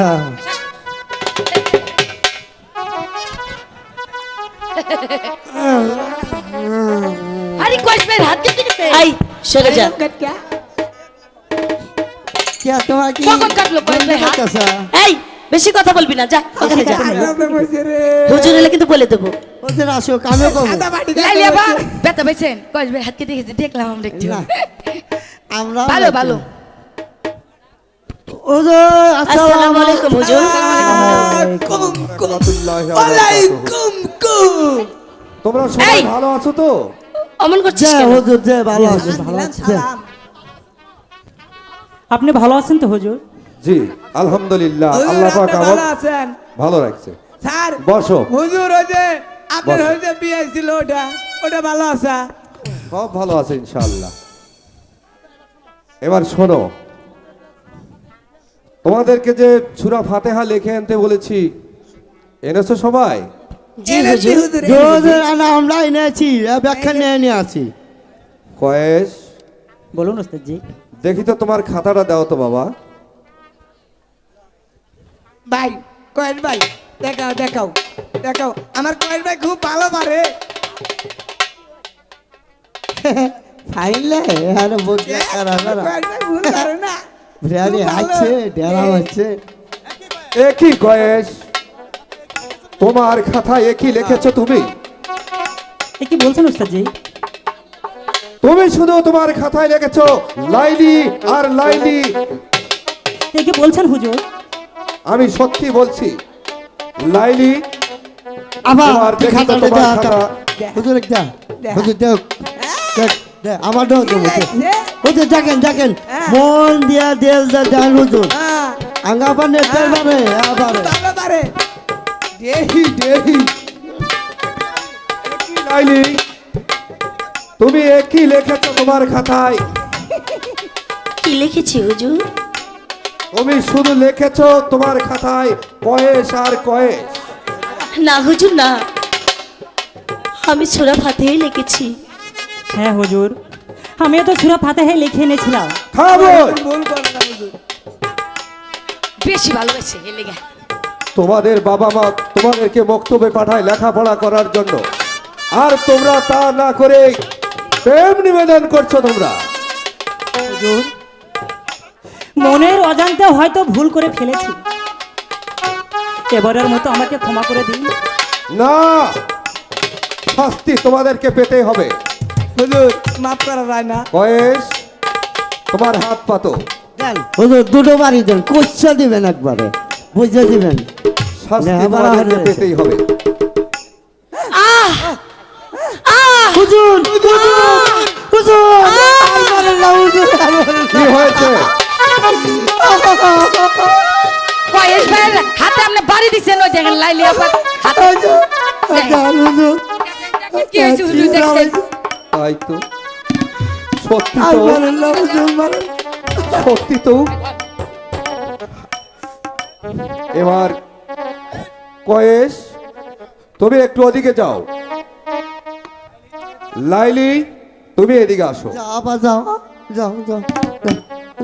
হ্যাঁ আরে কয়েস ভাই হাত কেটে গেছে। আই সরে যা। কে? তোমার কি কখন কাটলো কয়েস ভাই হাত? এই বেশি কথা বলবি না যা ওখানে যা। হুজুর এলে কিন্তু বলে দেবো। ওদের আসো কামে করব। লাইলি আবা ব্যথা পাইছেন? কয়েস ভাই হাত কেটে গেছে দেখলাম আমরা একটু। না। আমরা ভালো ভালো। আসসালামু আলাইকুম হুজুর। তোমরা সবাই ভালো আছো তো? অমন করছিস কেন? হুজুর জয় ভালো আছে ভালো আছে আপনি ভালো আছেন তো হুজুর? জি আলহামদুলিল্লাহ। আল্লাহ পাক ভালো আছেন? ভালো রাখছে। স্যার বসো। হুজুর ওই যে আপনার যে বিয়ে ছিল ওটা ওটা ভালো আছে? সব ভালো আছে ইনশাআল্লাহ। এবার শোনো তোমাদেরকে যে সুরা ফাতেহা লিখে আনতে বলেছি এনেছো সবাই? আমরা এনেছি ব্যাখ্যা নিয়ে নিয়ে আছি কয়েস বলুন ওস্তাদ জি দেখি তো তোমার খাতাটা দাও তো বাবা। ভাই কয়েস ভাই দেখাও দেখাও দেখাও। আমার কয়েস ভাই খুব ভালো পারে। ফাইলে আরে ভুল পারে না। আছে ডেরা হচ্ছে একই কয়েস? তোমার খাতায় একই লিখেছো তুমি? এ কি বলছেন ওস্তাদ জি তুমি শুধু তোমার খাতায় লিখেছো লাইলি আর লাইলি। এ কি বলছেন হুজুর? আমি সত্যি বলছি লাইলি আবার তোমার খাতা। হুজুর একটা দেখ। হুজুর দেখ। আমার দেখ কি লেখছে? দেখেন দেখেন হ্যাঁ। মন দিয়া দেল দা দেন হুজুর। হ্যাঁ, আঙ্গা পানে তেল পারে আবার খুব দেহি দেহি। লাইলি তুমি একই লিখেছো তোমার খাতায়। কি লিখেছি হুজুর? তুমি শুধু লিখেছো তোমার খাতায় কয়েস আর কয়েস। না হুজুর না। আমি ছোড়া ফাতেই লিখেছি। হ্যাঁ হুজুর। আমিও তো সুরা ফাতেহে লিখে এনেছিলাম। হুজুর বেশি ভালোবাসে তোমাদের বাবা মা তোমাদেরকে বক্তব্যে পাঠায় লেখাপড়া করার জন্য। আর তোমরা তা না করে প্রেম নিবেদন করছ তোমরা। হুজুর মনের অজান্তে হয়তো ভুল করে ফেলেছি। এবারের মতো আমাকে ক্ষমা করে দিন। না শাস্তি তোমাদেরকে পেতে হবে। হুজুর মাফ করা যায় না। কয়েস তোমার হাত পাতো দেন হুজুর দুটো বাড়ি দেন কোচ্ছা দিবেন একবারে বুঝে দিবেন। শাস্তি তোমাদেরকে পেতেই হবে। হুজুর হুজুর। কি হয়েছে? হাতে আপনি বাড়ি দিছেন ওই দেখেন লাইলি আবার হাতে হুজুর। কি হয়েছে হুজুর দেখছেন? তাই তো। সত্যি তো সত্যি এবার কয়েস তুমি একটু ওদিকে যাও। লাইলি তুমি এদিকে আসো। যাও আবার যাও যাও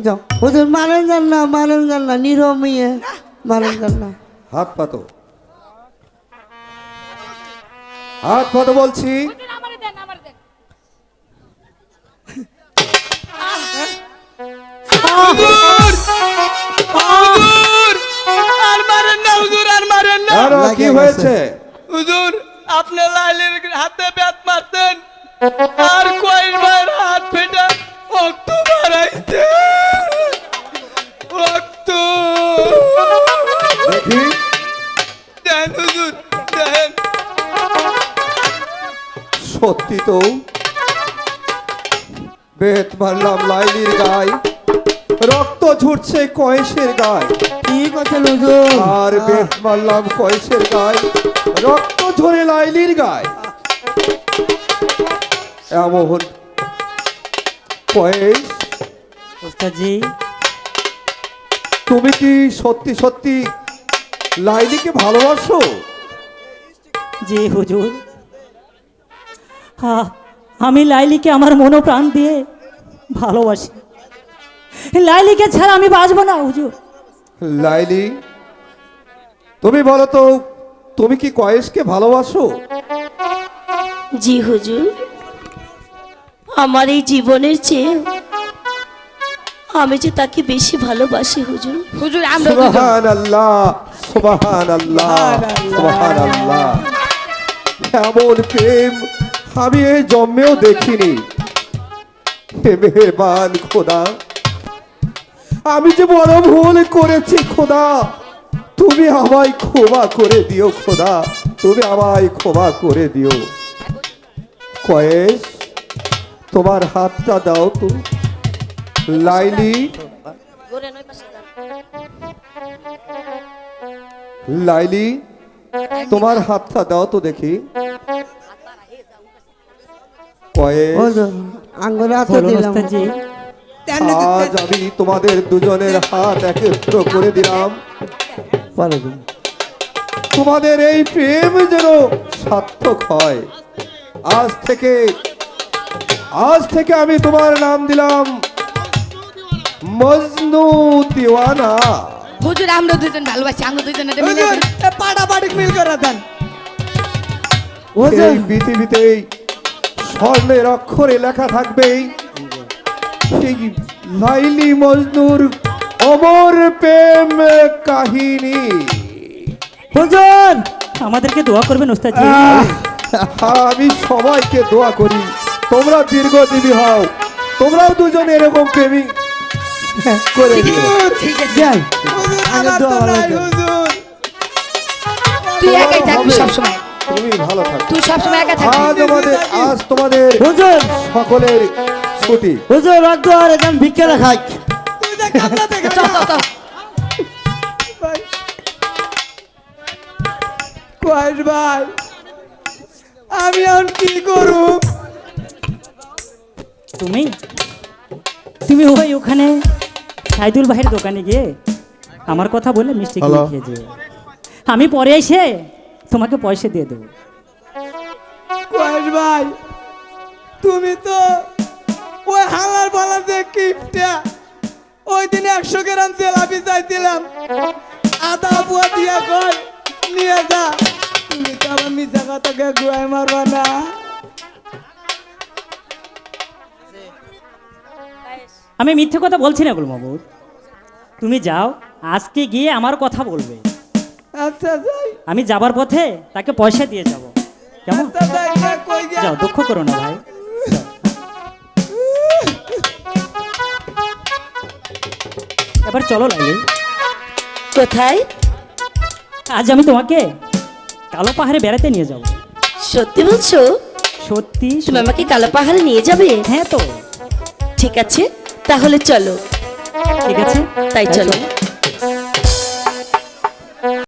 যাও। হুজুর মারেন যান না মারেন যান না নিরমিয়ে। মারেন যান না। হাত পাতো। হাত পাতো বলছি। কি হয়েছে? হুজুর আপনি লাইলের হাতে ব্যাত মারতেন আর ভাইয়ের হাত ফেটে রক্ত বাড়াইছে রক্ত। দেখি। দেন হুজুর দেন। সত্যি তো। বেত মারলাম লাইলির গায়ে। রক্ত ঝুটছে কয়েসের গায়ে। হুজুর আর মারলাম কয়েসের গায়ে রক্ত ঝরে লাইলির গায়ে। এমন কয়েস তুমি কি সত্যি সত্যি লাইলিকে ভালোবাসো? জি হুজুর। হ্যাঁ আমি লাইলিকে আমার মনোপ্রাণ দিয়ে ভালোবাসি। লাইলিকে ছাড়া আমি বাঁচবো না হুজুর। লাইলি তুমি বলো তো তুমি কি কয়েসকে ভালোবাসো? জি হুজুর আমার এই জীবনের চেয়ে আমি যে তাকে বেশি ভালোবাসি হুজুর। হুজুর আমরা দুজন। সুবহান আল্লাহ সুবহান আল্লাহ সুবহান আল্লাহ এমন প্রেম আমি এই জন্মেও দেখিনি। হে মেহেরবান খোদা। আমি যে বড় ভুল করেছি খোদা। তুমি আমায় ক্ষমা করে দিও খোদা। তুমি আমায় ক্ষমা করে দিও। কয়েস তোমার হাতটা দাও তো। লাইলি। লাইলি তোমার হাতটা দাও তো দেখি। কয়েস আঙ্গুল হাতে দিলাম। আজ আমি তোমাদের দুজনের হাত একত্র করে দিলাম। তোমাদের এই প্রেম যেন সার্থক হয়। আজ থেকে আজ থেকে আমি তোমার নাম দিলাম মজনু দিওয়ানা। হুজুর আমরা দুজন ভালোবাসি আমরা দুজন এটা মিলে হুজুর এ মিল করে দেন। হুজুর। এই পৃথিবীতে স্বর্ণের অক্ষরে লেখা থাকবে সেই লাইলি মজনুর অমর প্রেম কাহিনী। হুজুর আমাদেরকে দোয়া করবেন ওস্তাদজি। আমি সবাইকে দোয়া করি। তোমরা দীর্ঘজীবী হও। তোমরাও দুজন এরকম প্রেমিক করে যাই। তুই একাই থাকবি সবসময়। তুমি ভালো থাকো। তুই সবসময় একা থাকবি। আজ আমাদের আজ তোমাদের সকলের ছুটি হুজুর অদ্দুয়ার এখন ভিক্ষা খাই তুই যে কামলা থেকে চল চল চল। ভাই কয়েস ভাই আমি এখন কি করু তুমি? তুমি ওই ওখানে সাইদুল ভাইয়ের দোকানে গিয়ে আমার কথা বলে মিষ্টি কিনে খেয়ে যেও। আমি পরে এসে তোমাকে পয়সা দিয়ে দেবো। কয়েস ভাই তুমি তো ওই হালার বালার যে কিপটা ওই দিন একশো গ্রাম তেলাপি চাইছিলাম। আধা বুয়া দিয়া কয় নিয়ে যা। তুমি তো আমার মিশা কথাকে গুয়াই মারবা না। আমি মিথ্যে কথা বলছি না গুলমাবুর তুমি যাও আজকে গিয়ে আমার কথা বলবে। আচ্ছা যাই। আমি যাবার পথে তাকে পয়সা দিয়ে যাব। কেমন? আচ্ছা যাও দুঃখ করো না ভাই। এবার চলো লাইলি কোথায়? আজ আমি তোমাকে কালো পাহাড়ে বেড়াতে নিয়ে যাব। সত্যি বলছো? সত্যি তুমি আমাকে কালো পাহাড়ে নিয়ে যাবে? হ্যাঁ তো। ঠিক আছে তাহলে চলো। ঠিক আছে তাই চলো।